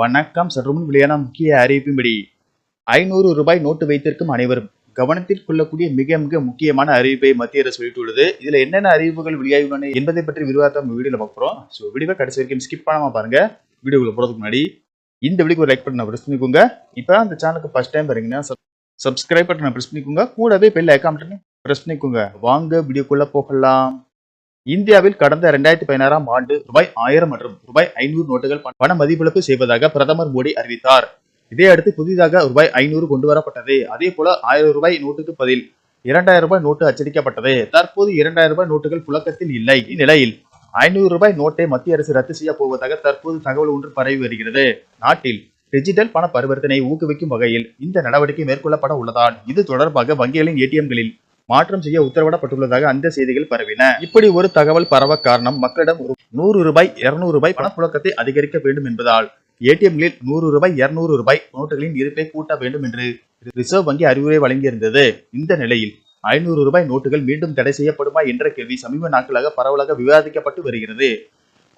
வணக்கம். சற்றுமுன் வெளியான முக்கிய அறிவிப்பின்படி ஐநூறு ரூபாய் நோட்டு வைத்திருக்கும் அனைவரும் கவனத்தில் கொள்ளக்கூடிய மிக மிக முக்கியமான அறிவிப்பை மத்திய அரசு வெளியிட்டுள்ளது. இதுல என்னென்ன அறிவிப்புகள் வெளியாகியுள்ளன என்பதை பற்றி விரிவாக நம்ம வீடியோல பார்க்குறோம் ஸோ வீடியோ கடைசி வரைக்கும் ஸ்கிப் பண்ணாம பாருங்க. வீடியோக்குள்ள போறதுக்கு முன்னாடி இந்த வீடியோக்கு ஒரு லைக் பட்டனை ப்ரெஸ் பண்ணிக்கோங்க. இப்போ அந்த சேனலுக்கு ஃபர்ஸ்ட் டைம் பாருங்கன்னா சப்ஸ்கிரைப் பட்டனை ப்ரெஸ் பண்ணிக்கோங்க. கூடவே பெல் ஐக்கான் பட்டனை ப்ரெஸ் பண்ணிக்கோங்க. வாங்க வீடியோக்குள்ள போகலாம். இந்தியாவில் கடந்த இரண்டாயிரத்தி பதினாறாம் ஆண்டு ரூபாய் ஆயிரம் மற்றும் ரூபாய் ஐநூறு நோட்டுகள் பண- மதிப்பிழப்பு செய்வதாக பிரதமர் மோடி அறிவித்தார். இதையடுத்து புதிதாக ரூபாய் ஐநூறு கொண்டு வரப்பட்டது. அதே போல ஆயிரம் ரூபாய் நோட்டுக்கு பதில் இரண்டாயிரம் ரூபாய் நோட்டு அச்சடிக்கப்பட்டது. தற்போது இரண்டாயிரம் ரூபாய் நோட்டுகள் புழக்கத்தில் இல்லை. இந்நிலையில் ஐநூறு ரூபாய் நோட்டை மத்திய அரசு ரத்து செய்ய போவதாக தற்போது தகவல் ஒன்று பரவி வருகிறது. நாட்டில் டிஜிட்டல் பண பரிவர்த்தனையை ஊக்குவிக்கும் வகையில் இந்த நடவடிக்கை மேற்கொள்ளப்பட உள்ளதால் இது தொடர்பாக வங்கிகளின் ஏடிஎம்களில் மாற்றம் செய்ய உத்தரவிடப்பட்டுள்ளதாக அந்த செய்திகள் பரவின. இப்படி ஒரு தகவல் பரவ காரணம் மக்களிடம் நூறு ரூபாய் இருநூறு ரூபாய் பணப்புழக்கத்தை அதிகரிக்க வேண்டும் என்பதால் ஏடிஎம்களில் நூறு ரூபாய் இருநூறு ரூபாய் நோட்டுகளின் இருப்பை கூட்ட வேண்டும் என்று ரிசர்வ் வங்கி அறிவுரை வழங்கியிருந்தது. இந்த நிலையில் ஐநூறு ரூபாய் நோட்டுகள் மீண்டும் தடை செய்யப்படுமா என்ற கேள்வி சமீப நாட்களாக பரவலாக விவாதிக்கப்பட்டு வருகிறது.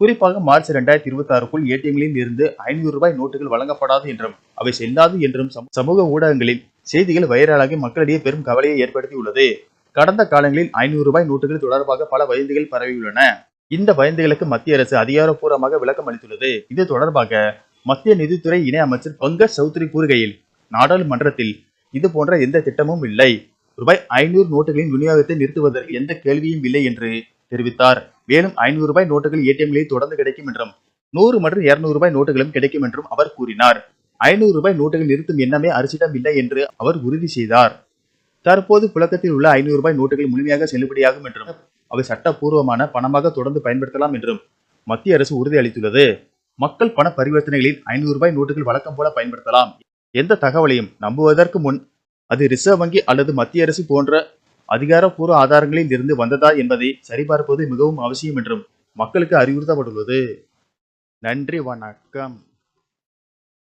குறிப்பாக மார்ச் இரண்டாயிரத்தி இருபத்தி ஆறுக்குள் ஏடிஎம்களில் இருந்து ஐநூறு ரூபாய் நோட்டுகள் வழங்கப்படாது என்றும் அவை செல்லாது என்றும் சமூக ஊடகங்களில் செய்திகள் வைரலாகி மக்களிடையே பெரும் கவலையை ஏற்படுத்தியுள்ளது. கடந்த காலங்களில் ஐநூறு ரூபாய் நோட்டுகள் தொடர்பாக பல வதந்திகள் பரவியுள்ளன. இந்த வதந்திகளுக்கு மத்திய அரசு அதிகாரப்பூர்வமாக விளக்கம் அளித்துள்ளது. இது தொடர்பாக மத்திய நிதித்துறை இணை அமைச்சர் பங்கஜ் சௌத்ரி கூறுகையில் நாடாளுமன்றத்தில் இது போன்ற எந்த திட்டமும் இல்லை. ரூபாய் ஐநூறு நோட்டுகளின் விநியோகத்தை நிறுத்துவதற்கு எந்த கேள்வியும் இல்லை என்று தெரிவித்தார். மேலும் ஐநூறு ரூபாய் நோட்டுகள் ஏடிஎம்களில் தொடர்ந்து கிடைக்கும் என்றும் நூறு மற்றும் இருநூறு ரூபாய் நோட்டுகளும் கிடைக்கும் என்றும் அவர் கூறினார். ஐநூறு ரூபாய் நோட்டுகள் நிறுத்தும் எண்ணமே அரசிடம் இல்லை என்று அவர் உறுதி செய்தார். தற்போது புழக்கத்தில் உள்ள ஐநூறு ரூபாய் நோட்டுகள் முழுமையாக செல்லுபடியாகும் என்றும் அவை சட்டப்பூர்வமான பணமாக தொடர்ந்து பயன்படுத்தலாம் என்றும் மத்திய அரசு உறுதி அளித்துள்ளது. மக்கள் பண பரிவர்த்தனைகளில் ஐநூறு ரூபாய் நோட்டுகள் வழக்கம் போல பயன்படுத்தலாம். எந்த தகவலையும் நம்புவதற்கு முன் அது ரிசர்வ் வங்கி அல்லது மத்திய அரசு போன்ற அதிகாரப்பூர்வ ஆதாரங்களில் இருந்து வந்ததா என்பதை சரிபார்ப்பது மிகவும் அவசியம் என்றும் மக்களுக்கு அறிவுறுத்தப்பட்டுள்ளது. நன்றி வணக்கம்.